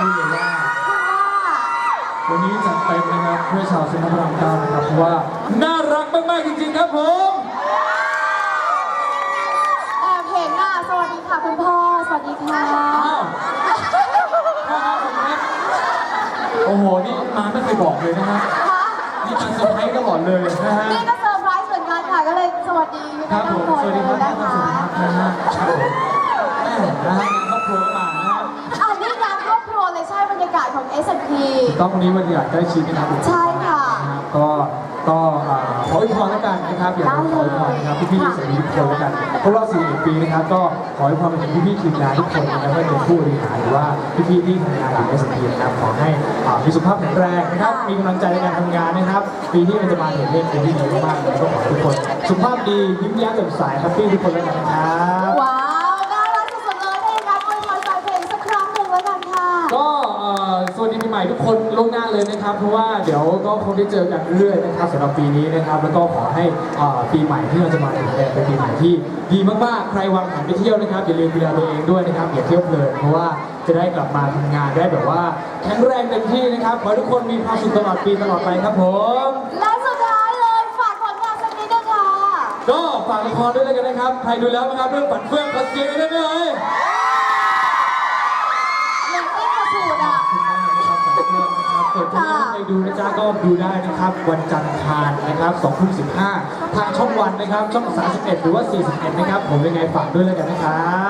พูดว่า วันนี้จัดเต็มนะครับเพื่อชาวเซนทรัลรามเก้านะครับเพราะว่าน่ารักมากๆจริงๆครับผมแอบเห็นน่ะสวัสดีค่ะคุณพ่อ สวัสดีค่ะ อ้าวโอ้โหนี่มาไม่เคยบอกเลยนะฮะนี่มาเซอร์ไพรส์ตลอดเลยนะฮะ นี่ก็เซอร์ไพรส์เหมือนกันค่ะ ก็เลยสวัสดีครับผมสวัสดีครับนะท่านผู้รนะฮะครัแม่นะฮะครอบครัวมานะฮะ บครัวเลยใช่บรรยากาศของ S&P ต้องวันนี้วันอยากได้ชิดนะครับผมใช่ค่ะ นะครับก็ก็อ่าขออวยพรแล้วกันนะครับอยากจะขออวยพรนะครับพี่ๆสื่อทุกคนแล้วกันเพราะว่า41ปีนะครับก็ขออวยพรไปถึงพี่ๆทีมงานทุกคนนะครับไม่ว่าจะเป็นผู้บริหารหรือว่าพี่ๆที่ทำงานอยู่ S&P นะครับขอให้อ่ามีสุขภาพแข็งแรงนะครับมีกำลังใจในการทำงานนะครับปีที่มันจะมาถึงเนี่ยเป็นที่ดีมากๆเลยก็ขอให้ทุกคน สุขภาพดียิ้มแย้มแจ่มใสแฮปปี้ทุกคนแล้วกันนะครับ ใหม่ทุกคนล่วงหน้าเลยนะครับ เพราะว่าเดี๋ยวก็คงได้เจอกันเรื่อยๆนะครับสำหรับปีนี้นะครับ แล้วก็ขอให้เอ่อปีใหม่ที่เราจะมาถึงเนี่ยเป็นปีใหม่ที่ดีมากๆ ใครวางแผนไปเที่ยวนะครับอย่าลืมดูแลตัวเองด้วยนะครับอย่าเที่ยวเพลินเพราะว่าจะได้กลับมาทำงานได้แบบว่าแข็งแรงเต็มที่นะครับขอให้ทุกคนมีความสุขตลอดปีตลอดไปครับผม และสุดท้ายเลยฝากผลงานสักนิดนึงค่ะก็ฝากละครด้วยแล้วกันนะครับ ใครดูแล้วนะครับเรื่องฝันเฟื่องขอเสียงได้ไหมเอ่ย เล่นเต้นกระสูดอะ ขอบคุณมากนะครับฝันเฟื่องนะครับ ส่วนที่ไม่เคยดูนะจ๊ะก็ดูได้นะครับ วันจันทร์คานนะครับ2ทุ่ม15 ทางช่องวันนะครับ ช่อง 31 หรือว่า 41 นะครับ ผมยังไงฝากด้วยแล้วกันนะครับ